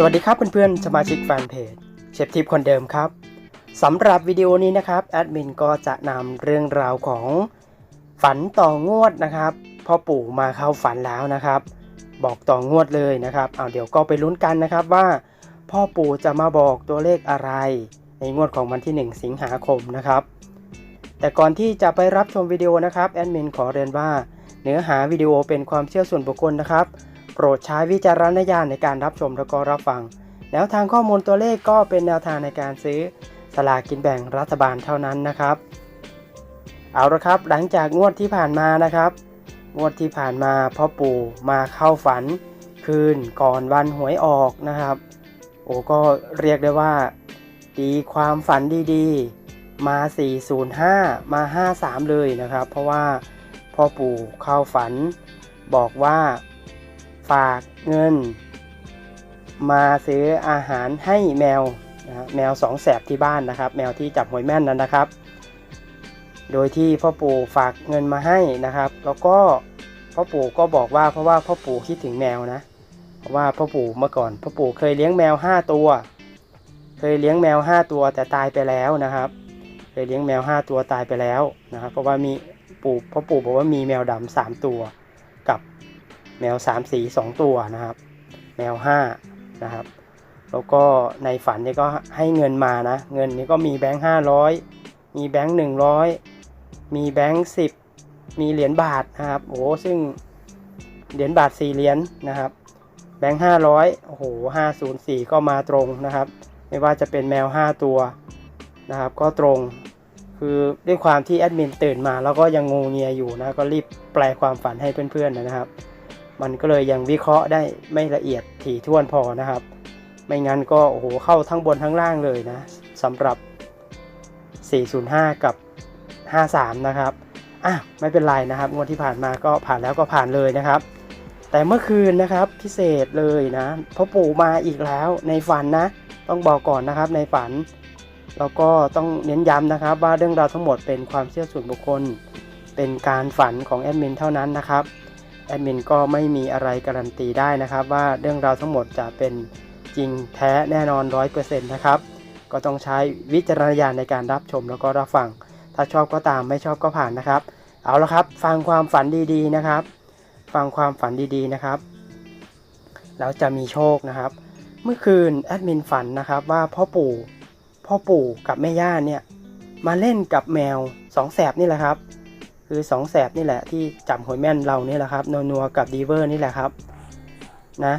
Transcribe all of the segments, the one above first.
สวัสดีครับเพื่อนๆ สมาชิกแฟนเพจเชฟทิปคนเดิมครับสำหรับวิดีโอนี้นะครับแอดมินก็จะนำเรื่องราวของฝันต่องวดนะครับพ่อปู่มาเข้าฝันแล้วนะครับ บอกต่องวดเลยนะครับเอาเดี๋ยวก็ไปลุ้นกันนะครับว่า พ่อปู่จะมาบอกตัวเลขอะไร ในงวดของวันที่ 1 สิงหาคมนะครับ แต่ก่อนที่จะไปรับชมวิดีโอนะครับแอดมินขอเรียนว่า เนื้อหาวิดีโอเป็นความเชื่อส่วนบุคคลนะครับ โปรดใช้วิจารณญาณในการรับชมและก็รับฟัง แนวทางข้อมูลตัวเลขก็เป็นแนวทางในการซื้อสลากกินแบ่งรัฐบาลเท่านั้นนะครับ เอาละครับ หลังจากงวดที่ผ่านมานะครับงวดที่ผ่านมาพ่อปู่มาเข้าฝันคืนก่อนวันหวยออกนะครับ โอ้ก็เรียกได้ว่าตีความฝันดีๆ มา 405 มา 53 เลยนะครับ เพราะว่าพ่อปู่เข้าฝันบอกว่า ฝากเงิน มาซื้ออาหารให้แมวนะแมวสองแสบที่บ้านนะครับ แมวที่จับหวยแม่นนั้นนะครับ โดยที่พ่อปู่ฝากเงินมาให้นะครับ แล้วก็พ่อปู่ก็บอกว่าเพราะว่าพ่อปู่คิดถึงแมวนะเพราะว่าพ่อปู่เมื่อก่อนพ่อปู่เคยเลี้ยงแมว 5 ตัว เคยเลี้ยงแมว 5 ตัวแต่ตายไปแล้วนะครับ เคยเลี้ยงแมว 5 ตัวตายไปแล้วนะครับ เพราะว่ามีปู่พ่อปู่บอกว่ามีแมวดำสามตัวกับ แมวสามสีสองตัวนะครับ แมวห้านะครับ แล้วก็ในฝันเนี่ยก็ให้เงินมานะ เงินนี้ก็มีแบงค์ห้าร้อยมีแบงค์หนึ่งร้อยมีแบงค์สิบมีเหรียญบาทนะครับ โอ้โหซึ่งเหรียญบาทสี่เหรียญนะครับ แบงค์ห้าร้อยโอ้โหห้าศูนย์สี่ก็มาตรงนะครับ ไม่ว่าจะเป็นแมวห้าตัวนะครับ ก็ตรงคือด้วยความที่แอดมินตื่นมาแล้วก็ยังงงเงียอยู่นะก็รีบแปลความฝันให้เพื่อนๆนะครับ มันก็เลยยังวิเคราะห์ได้ไม่ละเอียดถี่ถ้วนพอนะครับ ไม่งั้นก็โอ้โหเข้าทั้งบนทั้งล่างเลยนะสำหรับ 405 กับ 53 นะครับอะไม่เป็นไรนะครับงวดที่ผ่านมาก็ผ่านแล้วก็ผ่านเลยนะครับ แต่เมื่อคืนนะครับพิเศษเลยนะพ่อปู่มาอีกแล้วในฝันนะ ต้องบอกก่อนนะครับในฝันแล้วก็ต้องเน้นย้ำนะครับ ว่าเรื่องราวทั้งหมดเป็นความเชื่อส่วนบุคคล เป็นการฝันของแอดมินเท่านั้นนะครับ แอดมินก็ไม่มีอะไรการันตีได้นะครับ ว่าเรื่องราวทั้งหมดจะเป็นจริงแท้แน่นอน 100%นะครับ ก็ต้องใช้วิจารณญาณในการรับชมแล้วก็รับฟัง ถ้าชอบก็ตามไม่ชอบก็ผ่านนะครับ เอาละครับ ฟังความฝันดีๆนะครับ ฟังความฝันดีๆนะครับ แล้วจะมีโชคนะครับ เมื่อคืนแอดมินฝันนะครับว่าพ่อปู่พ่อปู่กับแม่ย่าเนี่ยมาเล่นกับแมวสองแสบนี่แหละครับ คือสองแสบนี่แหละที่จับหอยแม่นเรานี่แหละครับนัวนัวกับดีเวอร์นี่แหละครับนะ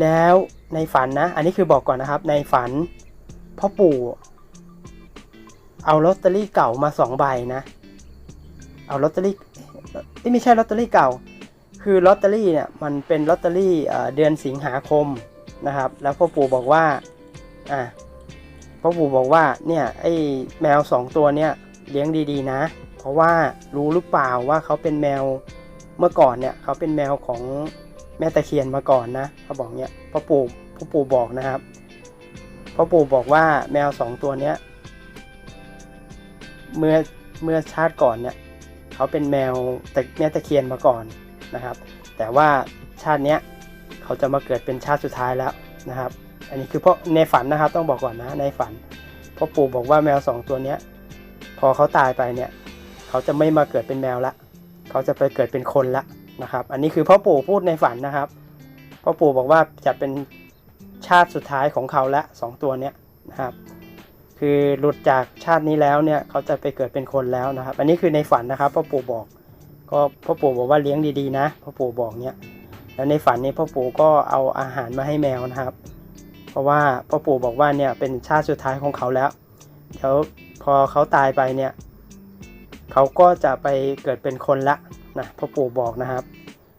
แล้วในฝันนะ อันนี้คือบอกก่อนนะครับ ในฝันพ่อปู่ เอาลอตเตอรี่เก่ามาสองใบนะ เอาลอตเตอรี่ไม่ใช่ลอตเตอรี่เก่า คือลอตเตอรี่เนี่ยมันเป็นลอตเตอรี่เอ่เดือนสิงหาคมนะครับ แล้วพ่อปู่บอกว่าอะพ่อปู่บอกว่าเนี่ยไอ้แมวสองตัวเนี่ยเลี้ยงดีๆนะ เพราะว่ารู้หรือเปล่าว่าเขาเป็นแมวเมื่อก่อนเนี่ยเขาเป็นแมวของแม่ตะเคียนมาก่อนนะเขาบอกเนี่ยพ่อปู่พ่อปู่บอกนะครับพ่อปู่บอกว่าแมวสองตัวเนี้ยเมื่อเมื่อชาติก่อนเนี่ยเขาเป็นแมวแต่แม่ตะเคียนมาก่อนนะครับ แต่ว่าชาติเนี้ยเขาจะมาเกิดเป็นชาติสุดท้ายแล้วนะครับ อันนี้คือเพราะในฝันนะครับต้องบอกก่อนนะในฝันพ่อปู่บอกว่าแมวสองตัวเนี้ยพอเขาตายไปเนี่ย เขาจะไม่มาเกิดเป็นแมวละ เขาจะไปเกิดเป็นคนละนะครับ อันนี้คือพ่อปู่พูดในฝันนะครับพ่อปู่บอกว่าจะเป็นชาติสุดท้ายของเขาละสองตัวเนี้ยนะครับ คือหลุดจากชาตินี้แล้วเนี่ยเขาจะไปเกิดเป็นคนแล้วนะครับ อันนี้คือในฝันนะครับพ่อปู่บอก ก็พ่อปู่บอกว่าเลี้ยงดีๆนะพ่อปู่บอกเนี่ยแล้วในฝันนี้พ่อปู่ก็เอาอาหารมาให้แมวนะครับ เพราะว่าพ่อปู่บอกว่าเนี่ยเป็นชาติสุดท้ายของเขาแล้วเดี๋ยวพอเขาตายไปเนี่ย เขาก็จะไปเกิดเป็นคนละนะพ่อปู่บอกนะครับ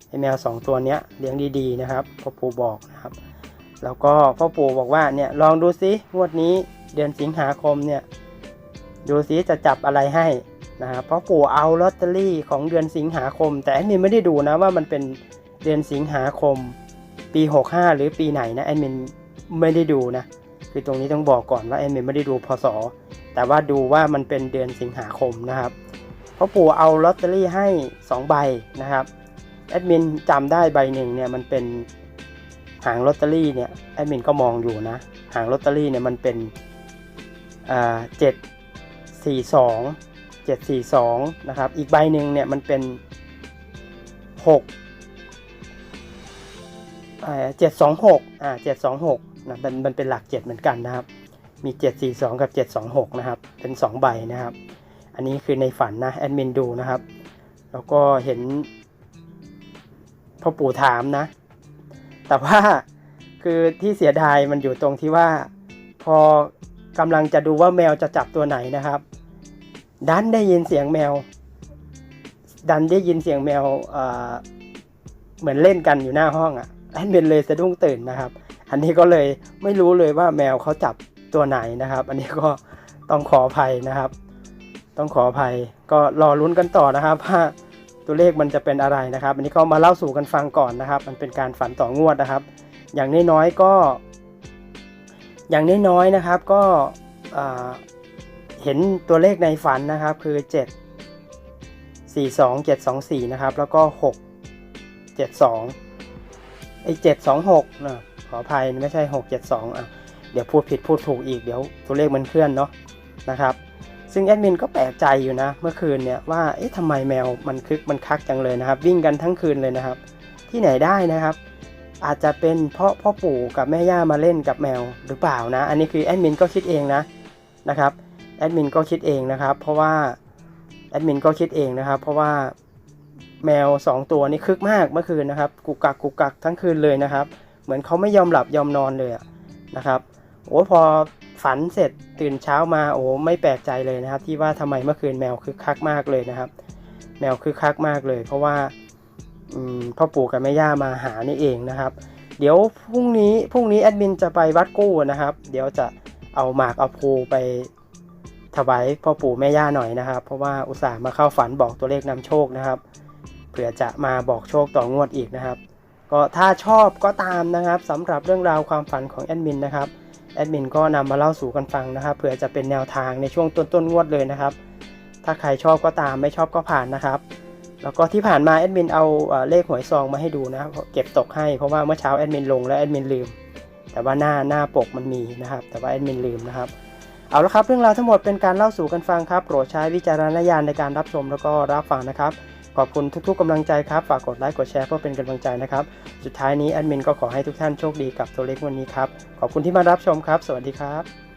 ไอแมวสองตัวเนี้ยเลี้ยงดีๆนะครับพ่อปู่บอกนะครับ แล้วก็พ่อปู่บอกว่าเนี่ยลองดูซิงวดนี้เดือนสิงหาคมเนี่ยดูซิจะจับอะไรให้นะครับพ่อปู่เอาลอตเตอรี่ของเดือนสิงหาคม แต่แอดมินไม่ได้ดูนะว่ามันเป็นเดือนสิงหาคม ปี 65 หรือปีไหนนะแอดมินไม่ได้ดูนะคือตรงนี้ต้องบอกก่อนว่าแอดมินไม่ได้ดูพศแต่ว่าดูว่ามันเป็นเดือนสิงหาคมนะครับ พ่อปู่เอาลอตเตอรี่ให้ 2 ใบนะครับแอดมินจำได้ใบหนึ่งเนี่ยมันเป็นหางลอตเตอรี่เนี่ยแอดมินก็มองอยู่นะ หางลอตเตอรี่เนี่ยมันเป็นเจ็ดสี่สองเจ็ดสี่สองนะครับอีกใบหนึ่งเนี่ยมันเป็นหกเจ็ดสองหกอ่าเจ็ดสองหกนะมันมันเป็นหลักเจ็ดเหมือนกันนะครับ มีเจ็ดสี่สองกับเจ็ดสองหกนะครับ เป็นสองใบนะครับ อันนี้คือในฝันนะแอดมินดูนะครับ แล้วก็เห็นพ่อปู่ถามนะ แต่ว่าคือที่เสียดายมันอยู่ตรงที่ว่า พอกำลังจะดูว่าแมวจะจับตัวไหนนะครับ ดันได้ยินเสียงแมว ดันได้ยินเสียงแมวเเหมือนเล่นกันอยู่หน้าห้องอะ่ะแอนเบนเลยสะดุ้งตื่นนะครับ อันนี้ก็เลยไม่รู้เลยว่าแมวเขาจับตัวไหนนะครับ อันนี้ก็ต้องขออภัยนะครับ ต้องขออภัยก็รอลุ้นกันต่อนะครับว่าตัวเลขมันจะเป็นอะไรนะครับ อันนี้ก็มาเล่าสู่กันฟังก่อนนะครับ มันเป็นการฝันต่องวดนะครับ อย่างน้อยๆก็ อย่างน้อยๆนะครับก็เห็นตัวเลขในฝันนะครับ คือ 7 4 2 7 2 4นะครับแล้วก็ 6 7 2ไอ้7 2 6นะขออภัยไม่ใช่ 6 7 2อะเดี๋ยวพูดผิดพูดถูกอีกเดี๋ยวตัวเลขมันเคลื่อนเนาะนะครับ ซึ่งแอดมินก็แปลกใจอยู่นะ เมื่อคืนเนี่ยว่าเอ๊ะทำไมแมวมันคึกมันคักจังเลยนะครับ วิ่งกันทั้งคืนเลยนะครับ ที่ไหนได้นะครับ อาจจะเป็นเพราะพ่อปู่กับแม่ย่ามาเล่นกับแมวหรือเปล่านะ อันนี้คือแอดมินก็คิดเองนะนะครับแอดมินก็คิดเองนะครับ เพราะว่าแอดมินก็คิดเองนะครับ เพราะว่าแมว 2 ตัวนี่คึกมากเมื่อคืนนะครับ กุกกักกุกกักทั้งคืนเลยนะครับ เหมือนเขาไม่ยอมหลับยอมนอนเลยนะครับโอ้พอ ฝันเสร็จตื่นเช้ามาโอ้ไม่แปลกใจเลยนะครับ ที่ว่าทำไมเมื่อคืนแมวคึกคักมากเลยนะครับ แมวคึกคักมากเลย เพราะว่าพ่อปู่กับแม่ย่ามาหานี่เองนะครับ เดี๋ยวพรุ่งนี้พรุ่งนี้แอดมินจะไปวัดกู้นะครับ เดี๋ยวจะเอาหมากเอาภูไปถวายพ่อปู่แม่ย่าหน่อยนะครับ เพราะว่าอุตส่าห์มาเข้าฝันบอกตัวเลขนำโชคนะครับ เผื่อจะมาบอกโชคต่องวดอีกนะครับ ก็ถ้าชอบก็ตามนะครับสำหรับเรื่องราวความฝันของแอดมินนะครับ แอดมินก็นำมาเล่าสู่กันฟังนะครับเผื่อจะเป็นแนวทางในช่วงต้นต้นๆงวดเลยนะครับ ถ้าใครชอบก็ตามไม่ชอบก็ผ่านนะครับ แล้วก็ที่ผ่านมาแอดมินเอาเลขหวยซองมาให้ดูนะเก็บตกให้เพราะว่าเมื่อเช้าแอดมินลงแล้วแอดมินลืม แต่ว่าหน้าหน้าปกมันมีนะครับ แต่ว่าแอดมินลืมนะครับเอาละครับเรื่องราวทั้งหมดเป็นการเล่าสู่กันฟังครับโปรดใช้วิจารณญาณในการรับชมแล้วก็รับฟังนะครับ ขอบคุณทุกๆกำลังใจครับ ฝากกดไลค์กดแชร์เพื่อเป็นกำลังใจนะครับ สุดท้ายนี้แอดมินก็ขอให้ทุกท่านโชคดีกับตัวเลขวันนี้ครับ ขอบคุณที่มารับชมครับ สวัสดีครับ